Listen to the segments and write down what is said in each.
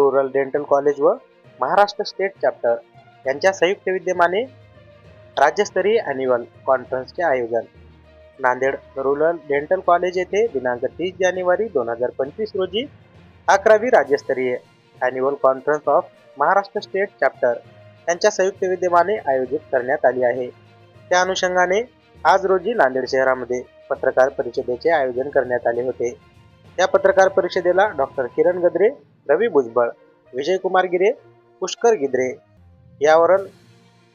Rural dental college व Maharashtra state chapter यांच्या संयुक्त विद्यमाने राज्यस्तरीय अॅन्युअल कॉन्फरन्सचे आयोजन. नांदेड रुरल डेंटल कॉलेज येथे दिनांक तीस जानेवारी दोन हजार पंचवीस रोजी अकरावी राज्यस्तरीय annual conference of Maharashtra state chapter यांच्या संयुक्त विद्यमाने आयोजित करण्यात आली आहे. त्या अनुषंगाने आज रोजी नांदेड शहरामध्ये पत्रकार परिषदेचे आयोजन करण्यात आले होते. या पत्रकार परिषदेला डॉक्टर किरण गद्रे रवी भुजबळ विजयकुमार गिरे पुष्कर गिद्रे यावरून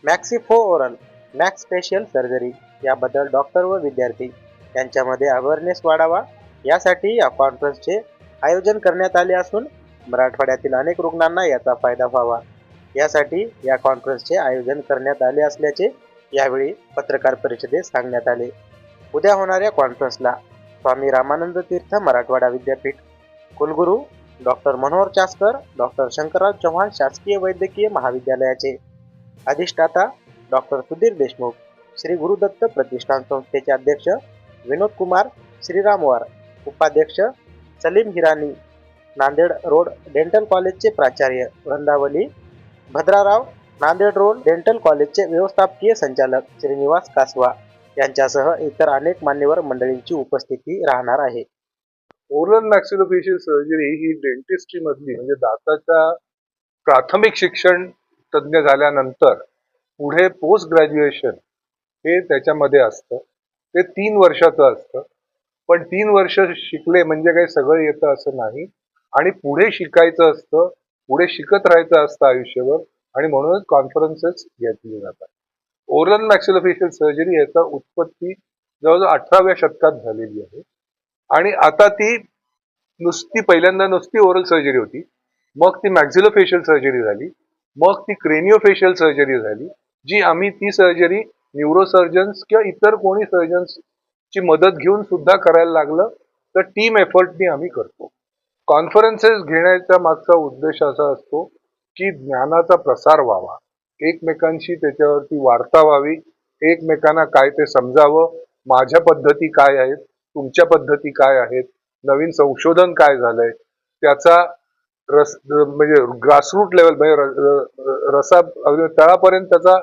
maxillofacial oral max special surgery याबद्दल डॉक्टर व विद्यार्थी यांच्यामध्ये अवेअरनेस वाढावा. यासाठी या कॉन्फरन्सचे आयोजन करण्यात आले असून मराठवाड्यातील अनेक रुग्णांना याचा फायदा व्हावा. यासाठी या कॉन्फरन्सचे आयोजन करण्यात आले असल्याचे यावेळी पत्रकार परिषदेत सांगण्यात आले. उद्या होणाऱ्या कॉन्फरन्सला स्वामी रामानंद तीर्थ मराठवाडा विद्यापीठ कुलगुरू डॉक्टर मनोहर चास्कर डॉक्टर शंकरराव चव्हाण शासकीय वैद्यकीय महाविद्यालयाचे अधिष्ठाता डॉक्टर सुधीर देशमुख श्री गुरुदत्त प्रतिष्ठान संस्थेचे अध्यक्ष विनोद कुमार श्रीरामवार उपाध्यक्ष सलीम हिरानी नांदेड रोड डेंटल कॉलेजचे प्राचार्य वृंदावली भद्राराव नांदेड रोड डेंटल कॉलेजचे व्यवस्थापकीय संचालक श्रीनिवास कासवा यांच्यासह इतर अनेक मान्यवर मंडळींची उपस्थिती राहणार आहे. ओरल मॅक्सिलोफेशियल सर्जरी ही डेंटिस्ट्री मधली म्हणजे दाताच्या प्राथमिक शिक्षण तज्ज्ञ झाल्यानंतर पुढे पोस्ट ग्रॅज्युएशन हे त्याच्यामध्ये असतं. ते तीन वर्षाचं असतं. पण तीन वर्ष शिकले म्हणजे काही सगळं येतं असं नाही. आणि पुढे शिकायचं असतं पुढे शिकत राहायचं असतं आयुष्यभर आणि म्हणूनच कॉन्फरन्सेस घेतले जातात. ओरल मॅक्सिलोफेशियल सर्जरी याचा उत्पत्ती जवळजवळ अठराव्या शतकात झालेली आहे. आणि आता ती नुसती पहिल्यांदा नुसती ओरल सर्जरी होती. मग ती मॅक्झिलोफेशियल सर्जरी झाली. मग ती क्रेनिओफेशियल सर्जरी झाली जी आम्ही ती सर्जरी न्यूरोसर्जन्स किंवा इतर कोणी सर्जन्सची मदत घेऊन सुद्धा करायला लागलं तर टीम एफर्टनी आम्ही करतो. कॉन्फरन्सेस घेण्याचा मागचा उद्देश असा असतो की ज्ञानाचा प्रसार व्हावा. एकमेकांशी त्याच्यावरती वार्ता व्हावी. एकमेकांना काय ते समजावं. माझ्या पद्धती काय आहेत? तुमच्या पद्धती काय आहेत? नवीन संशोधन काय झालंय? त्याचा रस म्हणजे ग्रासरूट लेवल म्हणजे र- रसा अगदी तळापर्यंत त्याचा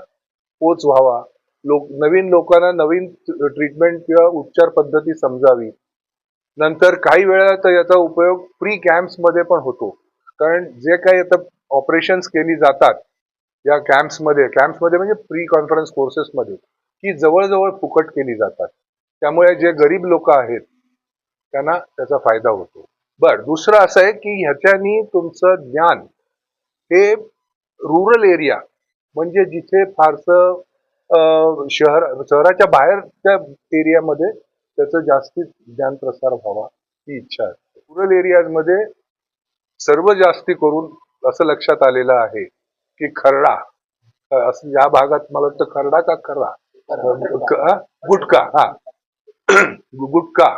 पोच व्हावा. लोक नवीन लोकांना नवीन ट्रीटमेंट किंवा उपचार पद्धती समजावी. नंतर काही वेळा तर याचा उपयोग प्री कॅम्प्समध्ये पण होतो. कारण जे काही आता ऑपरेशन्स केली जातात या कॅम्प्समध्ये कॅम्प्समध्ये म्हणजे प्री कॉन्फरन्स कोर्सेसमध्ये की जवळजवळ फुकट केली जातात. त्यामुळे जे गरीब लोक आहेत त्यांना त्याचा फायदा होतो. बर दुसरं असं आहे की ह्याच्यानी तुमचं ज्ञान हे रुरल एरिया म्हणजे जिथे फारसं शहर शहराच्या बाहेरच्या एरियामध्ये त्याचं जास्तीत ज्ञान प्रसार व्हावा ही इच्छा असते. रुरल एरियाजमध्ये सर्व जास्ती करून असं लक्षात आलेलं आहे की खरडा असं या भागात मला वाटतं खरडा का हा? गुटखा हा. गुटखा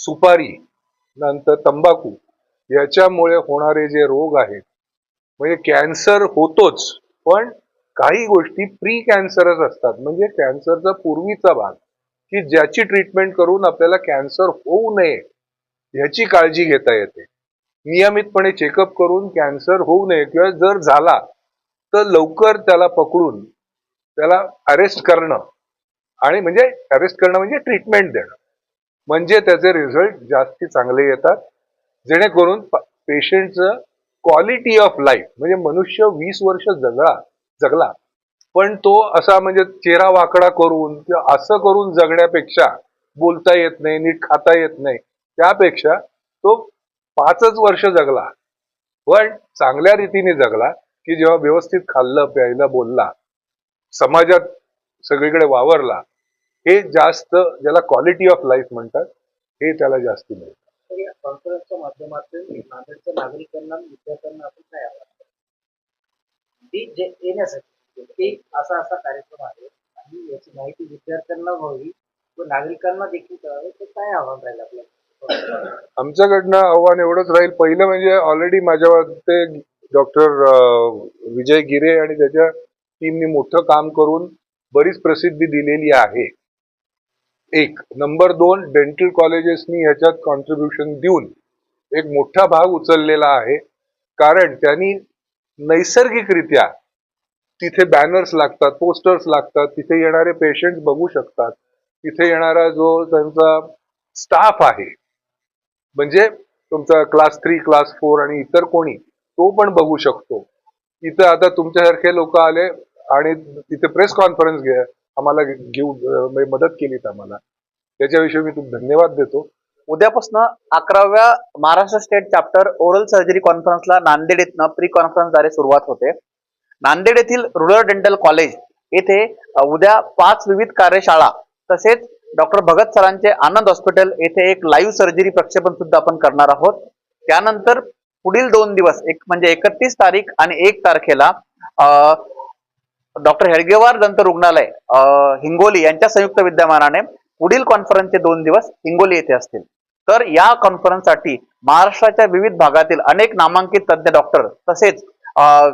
सुपारी नंतर तंबाखू याच्यामुळे होणारे जे रोग आहेत म्हणजे कॅन्सर होतोच पण काही गोष्टी प्री कॅन्सरच असतात. म्हणजे कॅन्सरचा पूर्वीचा भाग की ज्याची ट्रीटमेंट करून आपल्याला कॅन्सर होऊ नये ह्याची काळजी घेता येते. नियमितपणे चेकअप करून कॅन्सर होऊ नये किंवा जर झाला तर लवकर त्याला पकडून त्याला अरेस्ट करणं आणि म्हणजे अरेस्ट करणं म्हणजे ट्रीटमेंट देणं. म्हणजे त्याचे रिझल्ट जास्ती चांगले येतात. जेणेकरून पेशंटचं क्वालिटी ऑफ लाईफ म्हणजे मनुष्य वीस वर्ष जगला जगला. पण तो असा म्हणजे चेहरा वाकडा करून किंवा असं करून जगण्यापेक्षा बोलता येत नाही नीट खाता येत नाही त्यापेक्षा तो पाचच वर्ष जगला. पण चांगल्या रीतीने जगला की जेव्हा व्यवस्थित खाल्लं प्यायला बोलला समाजात सगळीकडे वावरला हे जास्त ज्याला क्वालिटी ऑफ लाईफ म्हणतात हे त्याला जास्ती मिळतं. कॉन्फरन्सच्या माध्यमातून नांदेडच्या नागरिकांना विद्यार्थ्यांना आपण काय आवाहन जे येण्यासाठी एक असा असा कार्यक्रम आहे आणि याची माहिती विद्यार्थ्यांना व्हावी व नागरिकांना देखील कळावे ते काय आव्हान राहील आपल्याला? आमच्याकडनं आव्हान एवढंच राहील. पहिलं म्हणजे ऑलरेडी माझ्या ते डॉक्टर विजय गिरे आणि त्याच्या टीमनी मोठं काम करून बरीच प्रसिद्धी दिलेली आहे. एक. नंबर दोन डेंटल कॉलेजेसनी ह्याच्यात कॉन्ट्रीब्युशन देऊन एक मोठा भाग उचललेला आहे. कारण त्यांनी नैसर्गिकरित्या तिथे बॅनर्स लागतात पोस्टर्स लागतात तिथे येणारे पेशंट बघू शकतात. तिथे येणारा जो त्यांचा स्टाफ आहे म्हणजे तुमचा क्लास थ्री क्लास फोर आणि इतर कोणी तो पण बघू शकतो. इथं आता तुमच्यासारखे लोक आले आणि तिथे प्रेस कॉन्फरन्स घ्या आम्हाला घेऊ म्हणजे मदत केलीत आम्हाला. त्याच्याविषयी मी तुम्ही धन्यवाद देतो. उद्यापासून अकराव्या Maharashtra state chapter oral surgery कॉन्फरन्सला Nanded येथनं प्री कॉन्फरन्सद्वारे सुरुवात होते. नांदेड येथील रुरल डेंटल कॉलेज येथे उद्या पाच विविध कार्यशाळा तसेच डॉक्टर भगत सरांचे आनंद हॉस्पिटल येथे एक लाईव्ह सर्जरी प्रक्षेपण सुद्धा आपण करणार आहोत. त्यानंतर पुढील दोन दिवस एक म्हणजे एकतीस तारीख आणि एक तारखेला डॉक्टर हेडगेवार दंत रुग्णालय हिंगोली यांच्या संयुक्त विद्यमानाने पुढील कॉन्फरन्सचे दोन दिवस हिंगोली येथे असतील. तर या कॉन्फरन्ससाठी महाराष्ट्राच्या विविध भागातील अनेक नामांकित तज्ज्ञ डॉक्टर तसेच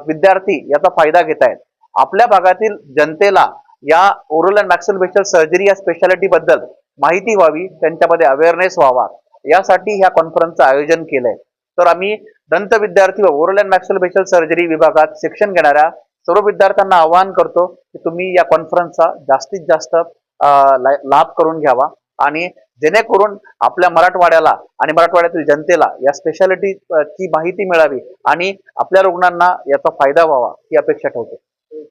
विद्यार्थी याचा फायदा घेत आहेत. आपल्या भागातील जनतेला या ओरल अँड मॅक्सिलोफेशियल सर्जरी या स्पेशालिटी बद्दल माहिती व्हावी त्यांच्यामध्ये अवेअरनेस व्हावा यासाठी ह्या कॉन्फरन्सचं आयोजन केलंय. तर आम्ही दंत विद्यार्थी व ओरल अँड मॅक्सिलोफेशियल सर्जरी विभागात शिक्षण घेणाऱ्या सर्व विद्यार्थ्यांना आवाहन करतो की तुम्ही या कॉन्फरन्सचा जास्तीत जास्त लाभ करून घ्यावा. आणि जेणेकरून आपल्या मराठवाड्याला आणि मराठवाड्यातील जनतेला या स्पेशालिटीची माहिती मिळावी आणि आपल्या रुग्णांना याचा फायदा व्हावा ही अपेक्षा ठेवतो.